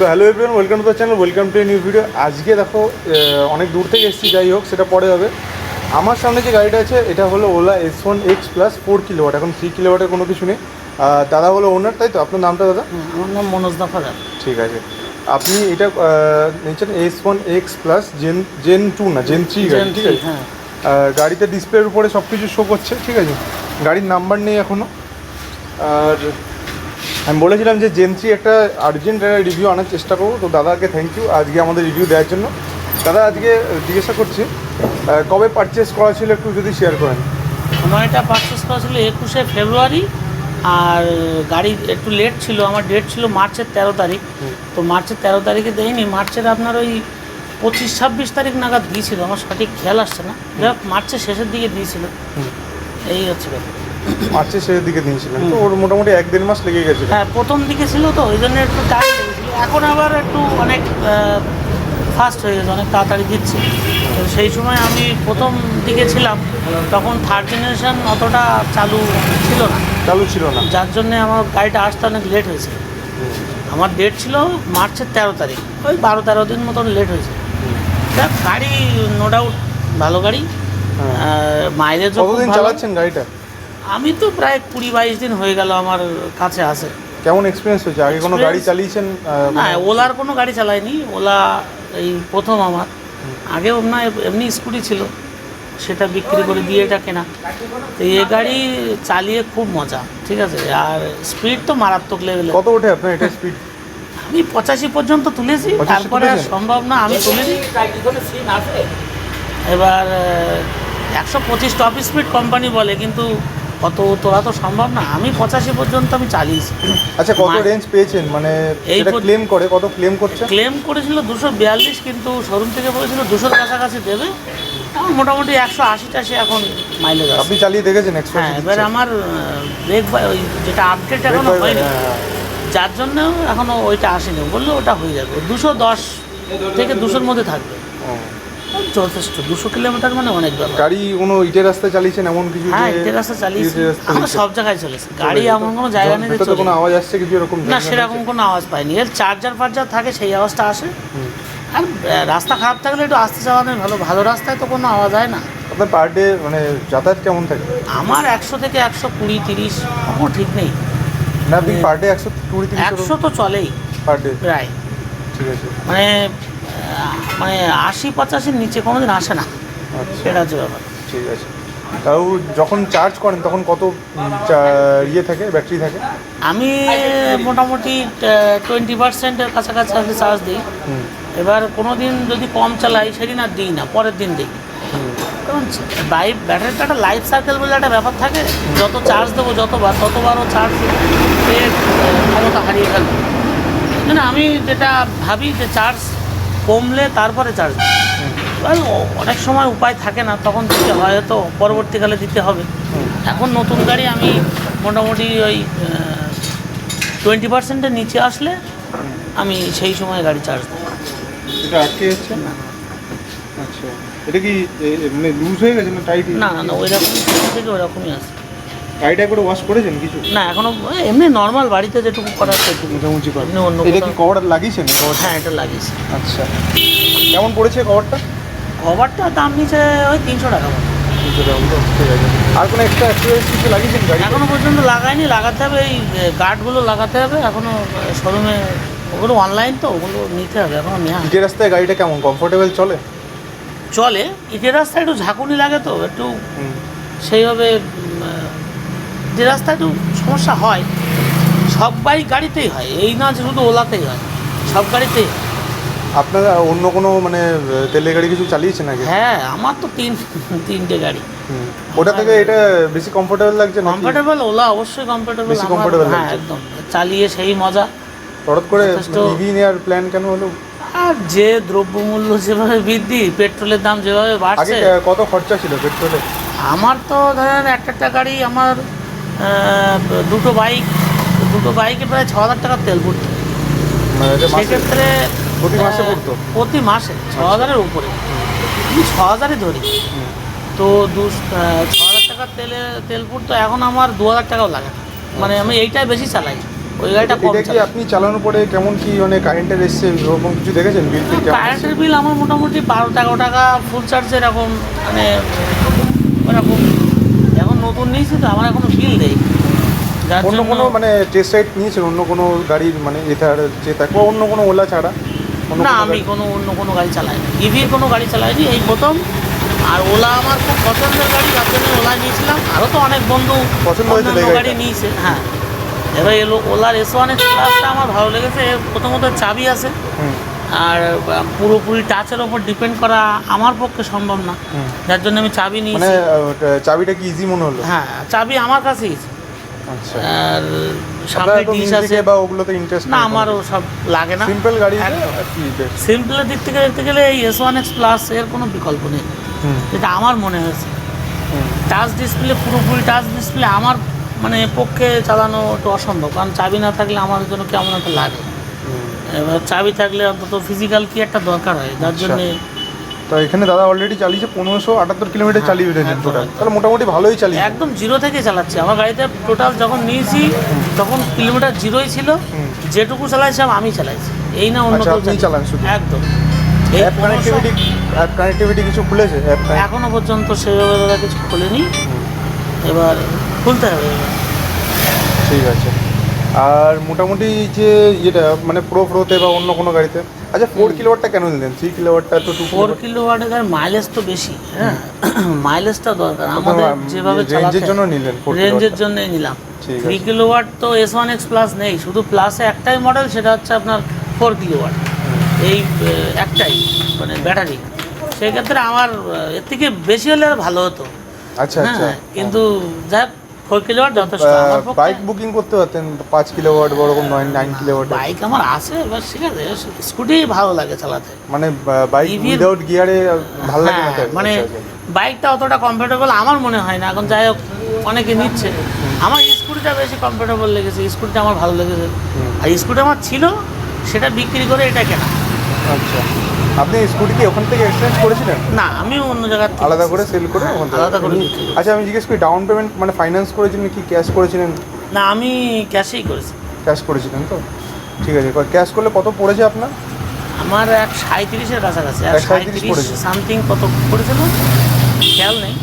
So hello everyone welcome to the channel welcome to a new video আজকে দেখো অনেক দূর থেকে এসেছি যাই হোক সেটা পরে হবে। আমার সামনে যে গাড়িটা আছে এটা হলো Ola S one X plus four kilowatt এখন থ্রি কিলোওয়াটের কোনো কিছু নেই। দাদা হলো ওনার তাই তো? আপনার নামটা দাদা? আমার নাম মনোজ দাফাদার ঠিক আছে। আপনি এটা নিয়েছেন S one X plus gen gen two না জেন থ্রি গাড়ি ঠিক আছে? হ্যাঁ। গাড়িতে ডিসপ্লের উপরে সব কিছু শো করছে ঠিক আছে? গাড়ির নাম্বার নেই এখনও আর আমি বলেছিলাম যে জেন্সি একটা আর্জেন্ট একটা রিভিউ আনার চেষ্টা করব। তো দাদাকে থ্যাংক ইউ আজকে আমাদের রিভিউ দেওয়ার জন্য। দাদা আজকে জিজ্ঞাসা করছি কবে পারচেস করা ছিল একটু যদি শেয়ার করেন? আমার এটা পারচেস করা ছিল একুশে ফেব্রুয়ারি আর গাড়ি একটু লেট ছিল আমার ডেট ছিল মার্চের তেরো তারিখ। তো মার্চের তেরো তারিখে দেয়নি মার্চের আপনার ওই পঁচিশ ছাব্বিশ তারিখ নাগাদ দিয়েছিল আমার সঠিক খেয়াল আসছে না। যাই হোক মার্চের শেষের দিকে দিয়েছিল। এই হচ্ছে ব্যাপার। মার্চের শেষের দিকে দিয়েছিলেন। তো ওর মোটামুটি এক দেড় মাস লেগে গেছিল। হ্যাঁ প্রথম দিকে ছিল তো ওই জন্য একটু টাইম লেগেছিল। এখন আবার একটু অনেক ফাস্ট হয়ে গেছে অনেক তাড়াতাড়ি দিচ্ছে। তো সেই সময় আমি প্রথম দিকে ছিলাম তখন থার্ড জেনারেশন অতটা চালু ছিল না। চালু ছিল না। যার জন্যে আমার গাড়িটা আসতে অনেক লেট হয়েছে। আমার ডেট ছিল মার্চের তেরো তারিখ। ওই বারো তেরো দিন মতন লেট হয়েছে। গাড়ি নো ডাউট ভালো গাড়ি। হ্যাঁ। মাইলেজও কতদিন চালাচ্ছেন গাড়িটা? আমি তো প্রায় কুড়ি বাইশ দিন হয়ে গেল আমার কাছে আসে। কেমন এক্সপিরিয়েন্স হয়েছে? আগে কোনো গাড়ি চালিয়েছেন? না ওলার কোনো গাড়ি চালাইনি ওলা এই প্রথম আমার। আগেও না এমনি স্কুটি ছিল। সেটা বিক্রি করে দিয়ে এটা কেনা। তো এই গাড়ি চালিয়ে খুব মজা ঠিক আছে? আর স্পিড তো মারাত্মক লেভেলে কত ওঠে আপনার এটা স্পিড আমি পঁচাশি পর্যন্ত তুলেছি তারপরে আর সম্ভব না আমি তুলিনি। এবার একশো পঁচিশ টপ স্পিড কোম্পানি বলে কিন্তু অত তোলা তো সম্ভব না আমি পঁচাশি পর্যন্ত আমি চালিয়েছি। আচ্ছা কত রেঞ্জ পেয়েছেন? মানে এই এটা ক্লেম করে কত ক্লেম করছে? ক্লেম করেছিল দুশো বিয়াল্লিশ কিন্তু শোরুম থেকে বলেছিল দুশোর কাছাকাছি দেবে। আমার মোটামুটি একশো আশি টাশি এখন মাইলেজ আপনি চালিয়ে দেখেছেন হ্যাঁ এবার আমার ব্রেক ওই যেটা আপডেট এখনও হয়নি হ্যাঁ, যার জন্য এখনও ওইটা আসেনি। বলল ওটা হয়ে যাবে। দুশো দশ থেকে দুশোর মধ্যে থাকবে। যথেষ্ট দুশো কিলোমিটার মানে অনেক ব্যাপার। গাড়ি কোনো ইটের রাস্তায় চালিয়েছেন এমন কিছু হ্যাঁ ইটের রাস্তা চালিয়েছি। আমরা সব জায়গায় চলেছে। গাড়ি এমন কোনো জায়গা নেই কোনো আওয়াজ আসছে কিছু এরকম না সেরকম কোনো আওয়াজ পাইনি। এর চার্জার ফার্জার থাকে সেই আওয়াজটা আসে। আর রাস্তা খারাপ থাকলে একটু আসতে চালানোই ভালো। ভালো রাস্তায় তো কোনো আওয়াজ হয় না। আপনার পার ডে মানে যাতায়াত কেমন থাকে? আমার একশো থেকে একশো কুড়ি তিরিশ কোনো ঠিক নেই। না আপনি পার ডে একশো কুড়ি একশো তো চলেই। পার ডে প্রায়। ঠিক আছে। মানে মানে আশি পঁচাশির নিচে কোনো দিন আসে না। আচ্ছা। সেটা হচ্ছে ব্যাপার। ঠিক আছে। তাও যখন চার্জ করেন তখন কত ইয়ে থাকে ব্যাটারি থাকে? আমি মোটামুটি টোয়েন্টি পার্সেন্টের কাছাকাছি আমি চার্জ দিই। এবার কোনো দিন যদি কম চালাই সেদিন আর দিই না পরের দিন দিই। কারণ বাইক ব্যাটারিটা একটা লাইফ সার্কেল বলে একটা ব্যাপার থাকে। যত চার্জ দেবো যতবার ততবারও চার্জ ক্ষমতা হারিয়ে ফেলবে। না আমি যেটা ভাবি যে চার্জ কমলে তারপরে চার্জ অনেক সময় উপায় থাকে না তখন দিতে হয় তো পরবর্তীকালে দিতে হবে। এখন নতুন গাড়ি আমি মোটামুটি ওই টোয়েন্টি পার্সেন্টের নিচে আসলে আমি সেই সময় গাড়ি চার্জ দিই এটা আটকে যাচ্ছে? আচ্ছা। এটা কি মানে লুজ হয়ে গেছে না টাইট না না না ওই রকমই শুরু থেকে ওই রকমই আছে। গাড়িটা একবার ওয়াশ করেছেন কিছু? না এখনও এমনি নর্মাল বাড়িতে যেটুকু করার সেটুকু। মোটামুটি করে এমনি অন্য এটা কি কভার লাগিয়েছেন? কভার হ্যাঁ এটা লাগিয়েছি। আচ্ছা। কেমন পড়েছে কভারটা কভারটা দাম নিচে ওই তিনশো টাকা আর কোনো এক্সট্রা অ্যাক্সেসরিজ কিছু লাগিয়েছেন গাড়ি এখনও পর্যন্ত লাগাইনি লাগাতে হবে এই গার্ডগুলো লাগাতে হবে এখনও শোরুমে ওগুলো অনলাইন তো ওগুলো নিতে হবে এখনও নেওয়া রাস্তায় গাড়িটা কেমন? কমফোর্টেবল চলে? চলে ইটের রাস্তায় একটু ঝাঁকুনি লাগে তো একটু সেইভাবে যে রাস্তায় একটু সমস্যা হয় সব বাইক গাড়িতেই হয়। এই না যে শুধু ওলাতেই হয় সব গাড়িতেই হয়। আপনারা অন্য কোনো মানে তেলের গাড়ি কিছু চালিয়েছেন নাকি? হ্যাঁ আমার তো তিন তিনটে গাড়ি। ওটা থেকে এটা বেশি কমফোর্টেবল লাগছে না কমফোর্টেবল ওলা অবশ্যই কমফোর্টেবল বেশি comfortable হ্যাঁ একদম। চালিয়ে সেই মজা। হঠাৎ করে ইভি নেওয়ার প্ল্যান কেন হলো? আর যে দ্রব্যমূল্য যেভাবে বৃদ্ধি পেট্রোলের দাম যেভাবে বাড়ছে। আহ, কত খরচা ছিল পেট্রোলে? আমার তো ধরেন একটা একটা গাড়ি আমার দুটো বাইক দুটো বাইকে প্রায় ছ হাজার টাকার তেল পড়তো। মানে সেক্ষেত্রে প্রতি মাসে পড়তো? প্রতি মাসে ছ হাজারের উপরে। আমি ছ হাজারই ধরি। তো দু ছ হাজার টাকার তেলে তেল পড়তো এখন আমার দু হাজার টাকাও লাগে মানে আমি এইটাই বেশি চালাই। ওই গাড়িটা কম চালাই। আপনি চালানোর পরে কেমন কি মানে কারেন্টের এসছে? ওরকম কিছু দেখেছেন? বিল কারেন্টের বিল আমার মোটামুটি বারো তেরো টাকা ফুল চার্জ এরকম মানে ওরকম। নতুন নিয়েছি তো আমার এখনও বিল নেই। অন্য কোনো মানে টেস্ট রাইড নিয়েছেন? অন্য কোনো গাড়ির মানে এথার চেতাক বা অন্য কোনো ওলা ছাড়া? না আমি কোনো অন্য কোনো গাড়ি চালাইনি। ইভির কোনো গাড়ি চালাইনি এই প্রথম। আর ওলা আমার খুব পছন্দের গাড়ি যার জন্য ওলা নিয়েছিলাম। আরও তো অনেক বন্ধু পছন্দ গাড়ি নিয়েছে হ্যাঁ। এবার এলো ওলার এস ওয়ান এক্স প্লাসটা আমার ভালো লেগেছে। প্রথমত চাবি আছে। হুম, আর পুরোপুরি টাচের ওপর ডিপেন্ড করা আমার পক্ষে সম্ভব না। যার জন্য আমি চাবি মানে নিয়েছি। চাবিটা কি ইজি মনে হলো? হ্যাঁ চাবি আমার কাছেই। আছে। আচ্ছা। আর আপনার সামনে তো ডিশ আছে। বা ওগুলোতে ইন্টারেস্ট না আমারও সব লাগে না। সিম্পল গাড়ি? সিম্পলের দিক থেকে দেখতে গেলে এই এস ওয়ান এক্স প্লাস এর কোনো বিকল্প নেই। যেটা আমার মনে হয়েছে। টাচ ডিসপ্লে পুরোপুরি টাচ ডিসপ্লে আমার মানে পক্ষে চালানো একটু অসম্ভব। কারণ চাবি না থাকলে আমার জন্য কেমন একটা লাগে। এবার চাবি থাকলে অন্তত ফিজিক্যাল কি একটা দরকার হয় যার আচ্ছা। জন্যে তো এখানে দাদা অলরেডি চালিয়েছে পনেরোশো আটাত্তর কিলোমিটার হ্যাঁ, চালিয়ে উঠেছেন একদম, টোটাল তাহলে মোটামুটি ভালোই চালিয়ে একদম জিরো থেকে চালাচ্ছি। আমার গাড়িতে টোটাল যখন নিয়েছি তখন কিলোমিটার জিরোই ছিল। যেটুকু চালাইছিলাম আমি চালাইছি। এই না অন্য আচ্ছা, কেউ চালান শুধু? একদম। অ্যাপ কানেক্টিভিটি অ্যাপ কানেক্টিভিটি কিছু খুলেছে? এখনও পর্যন্ত সেভাবে দাদা কিছু খোলেনি। এবার খুলতে হবে। ঠিক আছে। আর মোটামুটি যে ইয়েটা মানে প্রো প্রোতে বা অন্য কোনো গাড়িতে আচ্ছা ফোর কিলোওয়াটটা কেন নিলেন থ্রি কিলোওয়াটটা তো ফোর কিলো ওয়াটের মাইলেজ তো বেশি হ্যাঁ? মাইলেজটা দরকার। আমাদের যেভাবে রেঞ্জের জন্য নিলেন রেঞ্জের জন্যই নিলাম। থ্রি আছে। কিলো ওয়াট তো এস ওয়ান এক্স প্লাস নেই শুধু প্লাসে একটাই মডেল সেটা হচ্ছে আপনার ফোর কিলো ওয়াট এই একটাই মানে ব্যাটারি সেক্ষেত্রে আমার এর থেকে বেশি হলে আর ভালো হতো। আচ্ছা আচ্ছা। হ্যাঁ কিন্তু যাক ফোর কিলো ওয়াট যথেষ্ট আমার পক্ষে- বাইক বুকিং করতে পারতেন পাঁচ কিলোওয়াট বা ওরকম নয় নাইন কিলোওয়াট বাইক আমার আছে এবার ঠিক আছে স্কুটি ভালো লাগে চালাতে। মানে বাইক EV উইদাউট গিয়ারে ভালো লাগে না হ্যাঁ? মানে আচ্ছা, আচ্ছা। বাইকটা অতটা কমফোর্টেবল আমার মনে হয় না। এখন যাই হোক অনেকে নিচ্ছে। আমার স্কুটিটা বেশি কমফোর্টেবল লেগেছে। স্কুটিটা আমার ভালো লেগেছে। আর স্কুটি আমার ছিল সেটা বিক্রি করে এটা কেনা। আচ্ছা। আপনি স্কুটি কি ওখান থেকে এক্সচেঞ্জ করেছিলেন? না আমি অন্য জায়গার থেকে আলাদা করে সেল করে আলাদা করে। আচ্ছা আমি জিজ্ঞেস করি ডাউন পেমেন্ট মানে ফাইন্যান্স করেছিলেন কি ক্যাশ করেছিলেন? না আমি ক্যাশেই করেছি। ক্যাশ করেছিলেন তো? ঠিক আছে ক্যাশ করলে কত পড়েছে আপনার? আমার এক সাঁত্রিশের কাছাকাছি এক সাঁত্রিশ। সামথিং কত করেছিল খেয়াল নেই।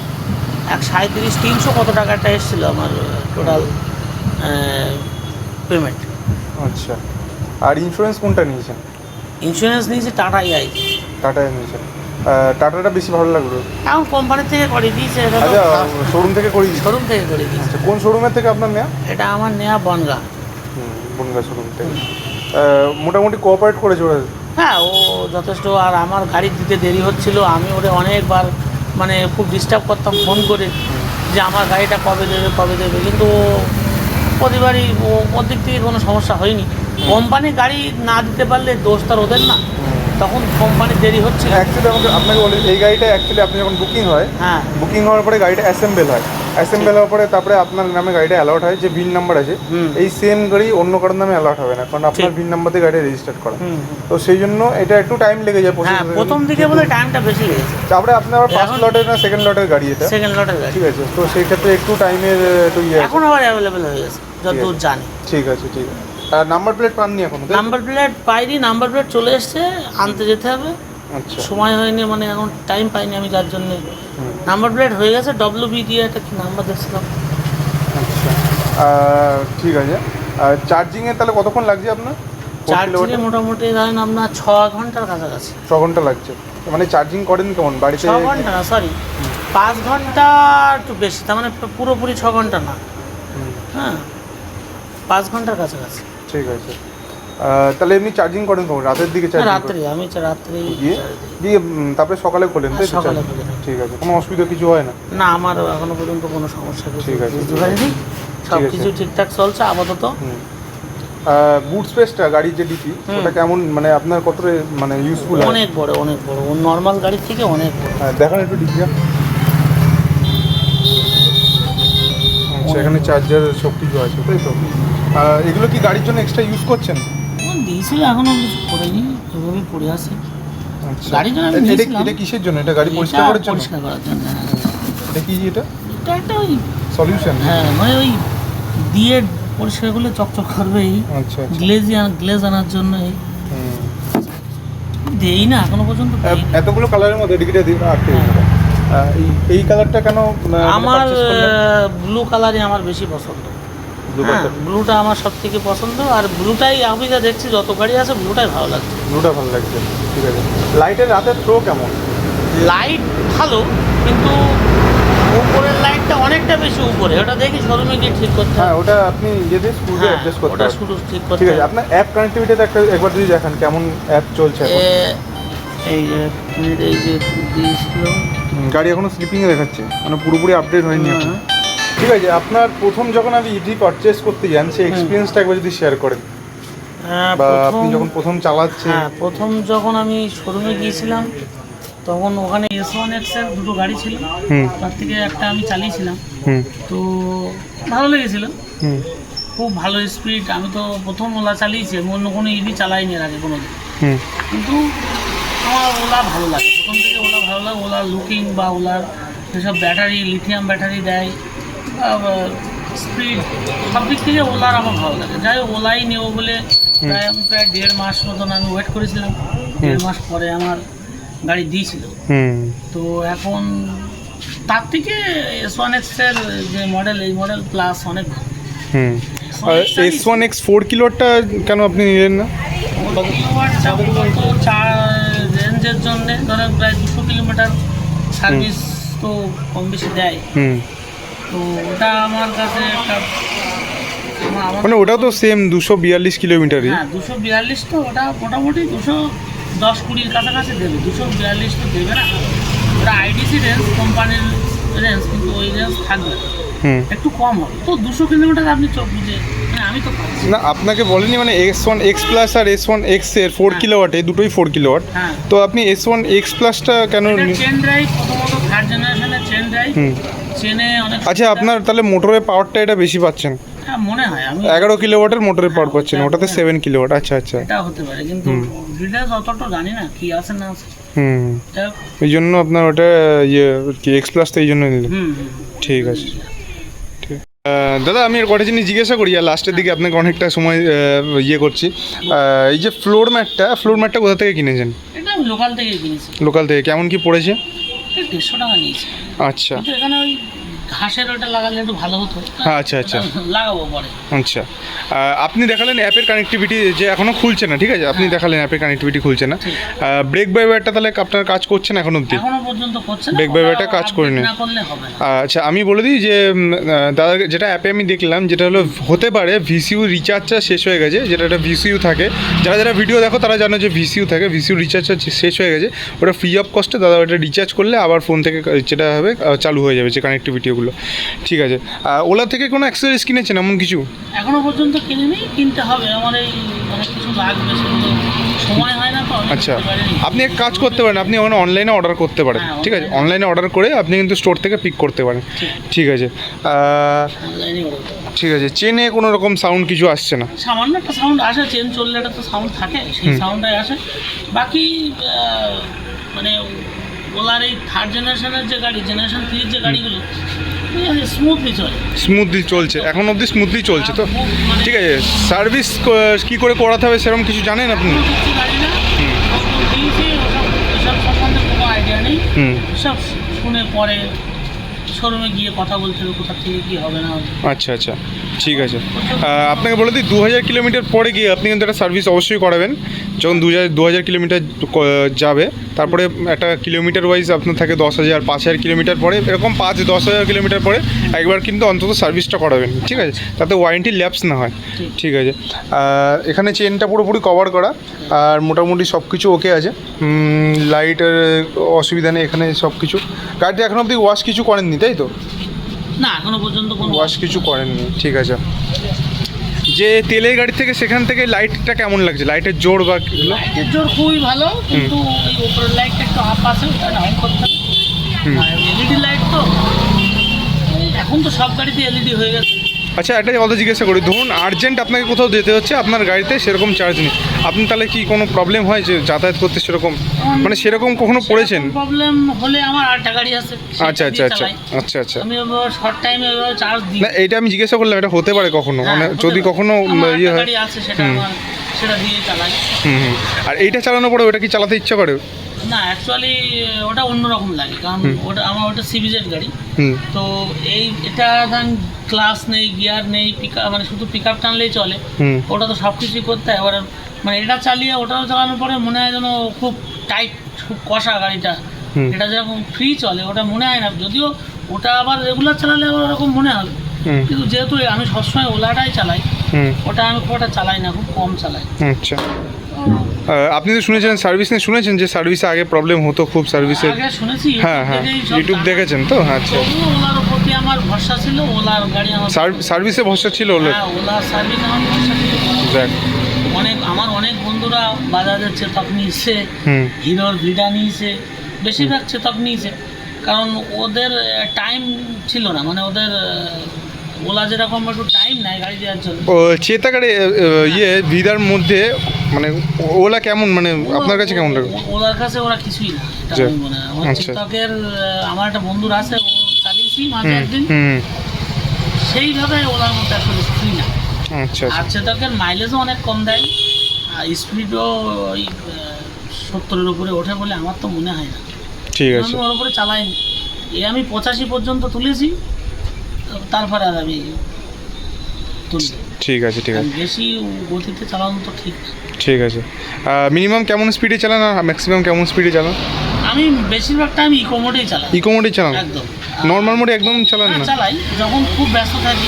এক সাঁত্রিশ তিনশো কত টাকাটা এসেছিল আমার টোটাল পেমেন্ট আচ্ছা। আর ইন্স্যুরেন্স কোনটা নিয়েছেন? ইন্স্যুরেন্স নিয়েছি টাটা ইআই টাটায় নিয়েছেন টাটাটা বেশি ভালো লাগল। এখন কোম্পানি থেকে করে দিয়েছে এটা তো আচ্ছা শোরুম থেকে করি শোরুম থেকে করে দিয়েছে। আচ্ছা কোন শোরুমের থেকে আপনার নেওয়া এটা আমার নেওয়া বনগা। বনগা শোরুম থেকে। মোটামুটি কোঅপারেট করেছে ওরা? হ্যাঁ ও যথেষ্ট। আর আমার গাড়ি দিতে দেরি হচ্ছিল। আমি ওরে অনেকবার মানে খুব ডিস্টার্ব করতাম ফোন করে যে আমার গাড়িটা কবে দেবে কবে দেবে। কিন্তু ও প্রতিবারই ওর দিক থেকে কোনো সমস্যা হয়নি। কোম্পানি গাড়ি না দিতে পারলে দোষ তার ওদের না। তখন কোম্পানি দেরি হচ্ছে। অ্যাকচুয়ালি আমাকে আপনাকে বলি এই গাড়িটা অ্যাকচুয়ালি আপনি যখন বুকিং হয় হ্যাঁ। বুকিং হওয়ার পরে গাড়িটা অ্যাসেম্বল হয়। অ্যাসেম্বল হওয়ার পরে তারপরে আপনার নামে গাড়িটা অ্যালাউট হয় যে ভিন নাম্বার আছে। এই সেম গাড়ি অন্য কারোর নামে অ্যালাউট হবে না কারণ আপনার ভিন নাম্বার দিয়ে গাড়ি রেজিস্টার করা। তো সেই জন্য এটা একটু টাইম লেগে যায় হ্যাঁ প্রথম দিকে বলে টাইমটা বেশি লেগেছে তারপরে আপনার ফার্স্ট লটের না সেকেন্ড লটের গাড়ি এটা। সেকেন্ড লটের গাড়ি ঠিক আছে তো সেই ক্ষেত্রে একটু টাইমের একটু ইয়ে এখন আবার অ্যাভেলেবেল হয়ে গেছে যতদূর জানি। ঠিক আছে ঠিক আছে। নাম্বার প্লেট পাননি এখন নাম্বার প্লেট পাইনি নাম্বার প্লেট চলে এসছে আনতে যেতে হবে। আচ্ছা। সময় হয়নি মানে এখন টাইম পাইনি আমি যার জন্য। নাম্বার প্লেট হয়ে গেছে ডব্লিউ বি দিয়ে একটা কি নাম্বার দেখছিলাম? আচ্ছা। ঠিক আছে। চার্জিংয়ে তাহলে কতক্ষণ লাগছে আপনার? চার্জিংয়ে মোটামুটি ধরেন আপনার ছ ঘণ্টার কাছাকাছি। ছ ঘণ্টা লাগছে। মানে চার্জিং করেন কেমন? বাড়িতে ছ ঘণ্টা না সরি পাঁচ ঘণ্টা একটু বেশি তার মানে পুরোপুরি ছ ঘণ্টা না। হ্যাঁ। পাঁচ ঘণ্টার কাছাকাছি। ঠিক আছে। তাহলে এমনি চার্জিং করেন কেমন রাতের দিকে চার্জিং রাত্রে আমি রাত্রে গিয়ে দিয়ে তারপরে সকালে খোলেন তাই হ্যাঁ, সকালে। ঠিক আছে কোনো অসুবিধা কিছু হয় না? না আমার এখনও পর্যন্ত কোনো সমস্যা কিছু ঠিক আছে, সব কিছু ঠিকঠাক চলছে আপাতত। বুট স্পেসটা গাড়ির যে ডিপি। ওটা কেমন মানে আপনার কত মানে ইউজফুল অনেক বড় অনেক বড়। নর্মাল গাড়ির থেকে অনেক বড়। দেখান একটু ডিপিটা সেখানে চার্জার সব কিছু আছে তাই তো? এগুলো কি গাড়ির জন্য এক্সট্রা ইউজ করছেন? দিয়েছিল এখনও কিছু করিনি এভাবেই পড়ে আছে। আচ্ছা। গাড়ির জন্য আমি এটা- এটা কিসের জন্য? এটা গাড়ি পরিষ্কার করার জন্য? পরিষ্কার করার জন্য হ্যাঁ। এটা কি এটা? এটা একটা ওই সলিউশন হ্যাঁ মানে ওই দিয়ে পরিষ্কার করলে চকচক করবে এই আচ্ছা আচ্ছা। গ্লেজ গ্লেজ আনার জন্য এই। দেই না এখনও পর্যন্ত। এতগুলো কালারের মধ্যে এদিকে দিন আটকে। এই এই কালারটা কেন আমার ব্লু কালারই আমার বেশি পছন্দ। হ্যাঁ ব্লুটা আমার সব থেকে পছন্দ আর ব্লুটাই আমি যা দেখছি যত গাড়ি আছে ব্লুটাই ভালো লাগছে। ব্লুটা ভালো লাগছে ঠিক আছে। লাইটের রাতের থ্রো কেমন? লাইট ভালো কিন্তু উপরের লাইটটা অনেকটা বেশি উপরে। ওটা দেখি শোরুমে গিয়ে ঠিক করতে হ্যাঁ ওটা আপনি স্ক্রু দিয়ে হ্যাঁ, অ্যাডজাস্ট করতে ওটা শুধু ঠিক করতে ঠিক আছে আপনার অ্যাপ কানেক্টিভিটিতে একটা একবার যদি দেখান কেমন অ্যাপ চলছে এখন। এই যে এই যে দিয়েছিল গাড়ি এখনও স্লিপিংয়ে দেখাচ্ছে মানে পুরোপুরি আপডেট হয়নি এখন। হ্যাঁ। ঠিক আছে আপনার প্রথম যখন আপনি ইডি পারচেস করতে যান সেই এক্সপিরিয়েন্সটা একবার যদি শেয়ার করেন। হ্যাঁ, বা আপনি যখন প্রথম চালাচ্ছেন। হ্যাঁ প্রথম যখন আমি শোরুমে গিয়েছিলাম তখন ওখানে এস ওয়ান এক্সের দুটো গাড়ি ছিল। তার থেকে একটা আমি চালিয়েছিলাম। তো ভালো লেগেছিল। হুম। খুব ভালো স্পিড আমি তো প্রথম ওলা চালিয়েছি আমি অন্য কোনো ইভি চালাইনি এর আগে কোনো দিন কিন্তু আমার ওলা ভালো লাগে। প্রথম থেকে ওলা ভালো লাগে ওলার লুকিং বা ওলার যেসব ব্যাটারি লিথিয়াম ব্যাটারি দেয় স্পিড সব থেকে ওলার আমার ভালো লাগে। যাই হোক, ওলাই নেব বলে প্রায় আমি প্রায় দেড় মাস মতন আমি ওয়েট করেছিলাম। দেড় মাস পরে আমার গাড়ি দিয়েছিল। তো এখন তার থেকে এস ওয়ান এক্সের যে মডেল এই মডেল প্লাস অনেক এস ওয়ান এক্স ফোর কিলোটা কেন আপনি নিলেন না? চার রেঞ্জের জন্যে ধরেন প্রায় দুশো কিলোমিটার সার্ভিস তো কম বেশি দেয়। হুম। তো ওটা আমার কাছে একটা আমার- আমার- মানে ওটা তো সেম দুশো বিয়াল্লিশ কিলোমিটারই। হ্যাঁ দুশো বিয়াল্লিশ তো ওটা মোটামুটি দুশো দশ কুড়ির কাছাকাছি দেবে। দুশো বিয়াল্লিশ তো দেবে না। ওটা আইডিসি রেঞ্জ কোম্পানির রেঞ্জ কিন্তু ওই রেঞ্জ থাকবে একটু কম হবে। তো দুশো কিলোমিটার আপনি চোখ বুঝে মানে আমি তো না আপনাকে বলেনি মানে এস ওয়ান এক্স প্লাস আর এস ওয়ান এক্সের ফোর হ্যাঁ। কিলোওয়াট এই দুটোই ফোর কিলোওয়াট হ্যাঁ। তো আপনি এস ওয়ান এক্স প্লাসটা কেন চেন ড্রাইভ প্রথমত থার্ড জেনারেশনের চেন ড্রাইভ চেনে অনেক আচ্ছা আপনার তাহলে মোটরের পাওয়ারটা এটা বেশি পাচ্ছেন? হ্যাঁ মনে হয় আমি এগারো কিলোওয়াটের মোটরের পাওয়ার হ্যাঁ, পাচ্ছেন ওটাতে মনে হয়। সেভেন কিলোওয়াট আচ্ছা আচ্ছা। এটা হতে পারে কিন্তু ডিটেলস অতটা জানি না কি আছে না আছে। হুম। এই জন্য আপনার ওটা ইয়ে কি এক্স প্লাসটা এই জন্য নিলেন। ঠিক আছে। ঠিক। দাদা আমি কটা জিনিস জিজ্ঞাসা করি আর লাস্টের দিকে আপনাকে অনেকটা সময় ইয়ে করছি। এই যে ফ্লোর ম্যাটটা ফ্লোর ম্যাটটা কোথা থেকে কিনেছেন? লোকাল থেকে কিনেছি। লোকাল থেকে কেমন কি পড়েছে? দেড়শো টাকা নিয়েছে। আচ্ছা। কিন্তু এখানে ওই ঘাসের ওটা লাগালে একটু ভালো হতো। হ্যাঁ, আচ্ছা, আচ্ছা। লাগাবো পরে। আচ্ছা। আপনি দেখালেন অ্যাপের কানেক্টিভিটি যে এখনও খুলছে না ঠিক আছে? আপনি দেখালেন অ্যাপের কানেক্টিভিটি খুলছে না। ব্রেক বাইবারটা তাহলে আপনার কাজ করছে না এখন অবধি? এখনও পর্যন্ত করছে না কাজ করেনি। না। করলে হবে না। আচ্ছা আমি বলে দিই যে দাদা যেটা অ্যাপে আমি দেখলাম যেটা হলো হতে পারে ভিসিউ রিচার্জটা শেষ হয়ে গেছে যেটা একটা ভিসিউ থাকে। যারা যারা ভিডিও দেখো তারা জানো যে ভিসিউ থাকে ভিসিউ রিচার্জটা শেষ হয়ে গেছে ওটা ফ্রি অফ কস্টে দাদা ওটা রিচার্জ করলে আবার ফোন থেকে যেটা হবে চালু হয়ে যাবে যে কানেক্টিভিটিগুলো ঠিক আছে। ওলা থেকে কোনো অ্যাক্সেসরিজ কিনেছেন এমন কিছু? এখনও পর্যন্ত কিনিনি কিনতে হবে। আমার এই অনেক কিছু লাগবে সেগুলো সময় হয় না তো আচ্ছা আপনি এক কাজ করতে পারেন আপনি ওখানে অনলাইনে অর্ডার করতে পারেন ঠিক আছে? অনলাইনে অর্ডার করে আপনি কিন্তু স্টোর থেকে পিক করতে পারেন ঠিক। আছে। ঠিক আছে চেনে কোনো রকম সাউন্ড কিছু আসছে না? সামান্য একটা সাউন্ড আসে চেন চললে একটা তো সাউন্ড থাকে সেই সাউন্ডটাই আসে। বাকি মানে ওলার এই থার্ড জেনারেশনের যে গাড়ি জেনারেশন থ্রির যে গাড়িগুলো স্মুথলি চলে। স্মুথলি চলছে। এখন অবধি স্মুথলি চলছে তো? ঠিক আছে সার্ভিস কি করে করাতে হবে সেরকম কিছু জানেন আপনি? হুম। সব শুনে পরে শোরুমে গিয়ে কথা কোথা থেকে কী হবে না হবে। আচ্ছা আচ্ছা। ঠিক আছে। আপনাকে বলে দিই দু হাজার কিলোমিটার পরে গিয়ে আপনি কিন্তু একটা সার্ভিস অবশ্যই করাবেন। যখন দু হাজার দু হাজার কিলোমিটার যাবে, তারপরে একটা কিলোমিটার ওয়াইজ আপনার থাকে দশ হাজার পাঁচ হাজার কিলোমিটার পরে, এরকম পাঁচ দশ হাজার কিলোমিটার পরে একবার কিন্তু অন্তত সার্ভিসটা করাবেন, ঠিক আছে? তাতে ওয়ারেন্টি ল্যাপস না হয়, ঠিক আছে? এখানে চেনটা পুরোপুরি কভার করা, আর মোটামুটি সব কিছু ওকে আছে লাইটের অসুবিধা নেই এখানে সব কিছু গাড়িটা এখন অবধি ওয়াশ কিছু করেননি, তাই তো? না এখনও পর্যন্ত কোনো ওয়াশ কিছু করেননি ঠিক আছে। যে তেলের গাড়ি থেকে সেখান থেকে লাইটটা কেমন লাগছে? লাইটের জোর বা? লাইটের জোর খুবই ভালো কিন্তু এই উপরের লাইটটা একটু আপ আছে ওটা ডাউন করতে হবে। এলইডি লাইট তো এখন তো সব গাড়িতে এলইডি হয়ে গেছে। আচ্ছা একটা কথা জিজ্ঞাসা করি ধরুন আর্জেন্ট আপনাকে কোথাও যেতে হচ্ছে আপনার গাড়িতে সেরকম চার্জ নেই। আপনি তাহলে কি কোনো প্রবলেম হয় যে যাতায়াত করতে সেরকম? মানে সেরকম কখনো পড়েছেন? প্রবলেম হলে আমার আরেকটা গাড়ি আছে আচ্ছা আচ্ছা আচ্ছা। আচ্ছা আচ্ছা। আমি শর্ট টাইমে চার্জ দিই। না এইটা আমি জিজ্ঞাসা করলাম এটা হতে পারে কখনো? হ্যাঁ, মানে যদি। কখনো ইয়ে হয় সেটা দিয়ে চালাই। হুম আর এইটা চালানোর পরে ওটা কি চালাতে ইচ্ছা করে? না অ্যাকচুয়ালি ওটা অন্যরকম লাগে কারণ ওটা আমার ওটা সিবিজেড গাড়ি। হুম। তো এই এটা ধরেন ক্লাস নেই গিয়ার নেই পিক মানে শুধু পিক আপ টানলেই চলে। ওটা তো সব কিছুই করতে হয় এবার মানে এটা চালিয়ে ওটাও চালানোর পরে মনে হয় যেন খুব টাইট খুব কষা গাড়িটা। এটা যেরকম ফ্রি চলে ওটা মনে হয় না। যদিও ওটা আবার রেগুলার চালালে আবার ওরকম মনে হবে। কিন্তু যেহেতু আমি সবসময় ওলাটাই চালাই হুম। ওটা আমি খুব একটা চালাই না খুব কম চালাই। আচ্ছা। আপনি তো শুনেছেন সার্ভিস নিয়ে শুনেছেন যে সার্ভিসে আগে প্রবলেম হতো খুব সার্ভিসের শুনেছি হ্যাঁ হ্যাঁ। ইউটিউব দেখেছেন তো? আচ্ছা। তবুও ওলার প্রতি আমার ভরসা ছিল ওলার গাড়ি আমার সার- সার্ভিসে ভরসা ছিল হ্যাঁ ওলার যাক অনেক আমার অনেক বন্ধুরা বাজাজের চেতক নিয়েছে হিরোর ভিডা নিয়েছে বেশিরভাগ চেতক নিয়েছে। কারণ ওদের টাইম ছিল না মানে ওদের ওলা যেরকম একটু টাইম নেয় গাড়ি দেওয়ার জন্য। ও চেতাকারে ইয়ে ভিদার মধ্যে মানে ওলা কেমন মানে আপনার কাছে কেমন লাগে? ওলার কাছে ওরা কিছুই না এটা আমি মনে হয় আচ্ছা। চেতকের আমার একটা বন্ধুর আছে ও চালিয়েছি মাঝে একদিন। সেইভাবে ওলার মধ্যে আসলে ফ্রি না। আচ্ছা আচ্ছা। আর চেতকের মাইলেজও অনেক কম দেয় আর স্পিডও ওই সত্তরের উপরে ওঠে বলে আমার তো মনে হয় না। ঠিক আছে। ওর উপরে চালাইনি এই আমি পঁচাশি পর্যন্ত তুলেছি তারপরে আর আমি তুলি ঠিক আছে ঠিক আছে। বেশি গতিতে চালানো তো ঠিক ঠিক আছে। মিনিমাম কেমন স্পিডে চালান আর ম্যাক্সিমাম কেমন স্পিডে চালান? আমি বেশিরভাগ টাইম ইকো মোডেই চালাই। ইকো মোডে চালান? একদম। নর্মাল মোডে একদম চালান হ্যাঁ, না? চালাই। যখন খুব ব্যস্ত থাকি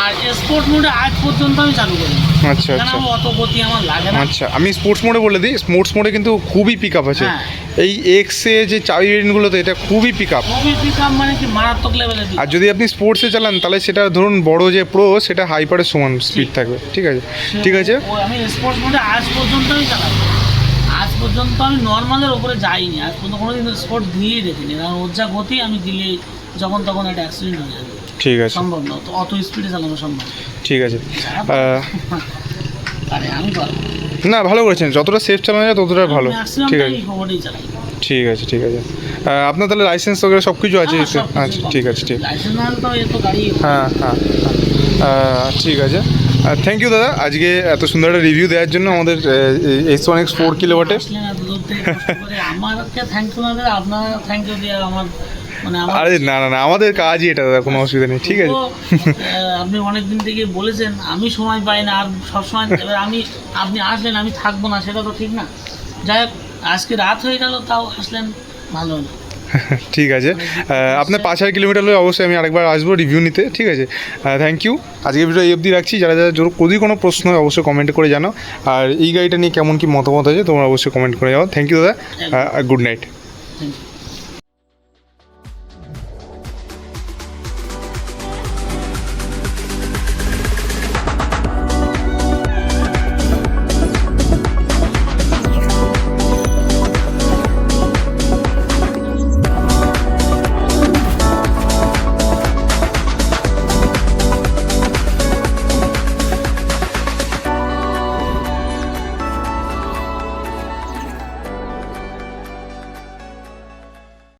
আর স্পোর্ট মোডে আজ পর্যন্ত আমি চালু করি আচ্ছা আচ্ছা। অত গতি আমার লাগে না। আচ্ছা আমি স্পোর্টস মোডে বলে দিই স্পোর্টস মোডে কিন্তু খুবই পিক আপ আছে। হ্যাঁ। এই এক্সে যে চাবি ভেরিয়েন্টগুলোতে এটা খুবই পিক আপ খুবই পিকআপ মানে কি মারাত্মক লেভেলে আর যদি আপনি স্পোর্টসে চালান তাহলে সেটা ধরুন বড় যে প্রো সেটা হাইপারের সমান স্পিড থাকবে। ঠিক আছে? ঠিক আছে? আমি স্পোর্টস মোডে আজ পর্যন্ত আমি চালাই। আজ পর্যন্ত আমি নর্মালের উপরে যাইনি। আজ পর্যন্ত কোনো দিন স্পোর্ট দিয়েই দেখিনি। কারণ ওর যা গতি আমি দিলে যখন তখন একটা অ্যাক্সিডেন্ট হয়ে যাবে। ঠিক আছে। সম্ভব না। অত স্পিডে চালানো সম্ভব ঠিক আছে আহ, আরে আমি পারব না ভালো করেছেন যতটা সেফ চালানো যায় ততটা ভালো ম্যাক্সিমাম ঠিক টাইম আছে ইকো মোডেই চালাই ঠিক আছে ঠিক আছে আহ, আপনার তাহলে লাইসেন্স वगैरह সব কিছু আছে এতে? আচ্ছা ঠিক আছে ঠিক লাইসেন্স না হলে তো এত গাড়ি হ্যাঁ হ্যাঁ হ্যাঁ। আহ, ঠিক আছে থ্যাংক ইউ দাদা আজকে এত সুন্দর একটা রিভিউ দেওয়ার জন্য আমাদের এইচ ওয়ান এক্স ফোর কিলোওয়াটে আসলেন এত দূর থেকে কষ্ট করে আমাকে থ্যাংক ইউ না দিয়ে আপনার থ্যাংক ইউ দিয়ে আমার মানে আমার আরে না না না আমাদের কাজই এটা দাদা কোনো অসুবিধা নেই ঠিক আছে। আপনি অনেক দিন থেকে বলেছেন আমি সময় পাই না আর সবসময় আমি আপনি আসলেন আমি থাকব না সেটা তো ঠিক না। যাই হোক আজকে রাত হয়ে গেল তাও আসলেন ভালো হলো। ঠিক আছে। আপনার পাঁচ হাজার কিলোমিটার হলে অবশ্যই আমি আরেকবার আসব রিভিউ নিতে ঠিক আছে? থ্যাংক ইউ আজকে ভিডিও এই অবধি রাখছি। যারা যারা যদি যদি কোনো প্রশ্ন হয় অবশ্যই কমেন্ট করে জানাও। আর এই গাড়িটা নিয়ে কেমন কি মতামত আছে তোমরা অবশ্যই কমেন্ট করে যাও থ্যাংক ইউ দাদা। Good night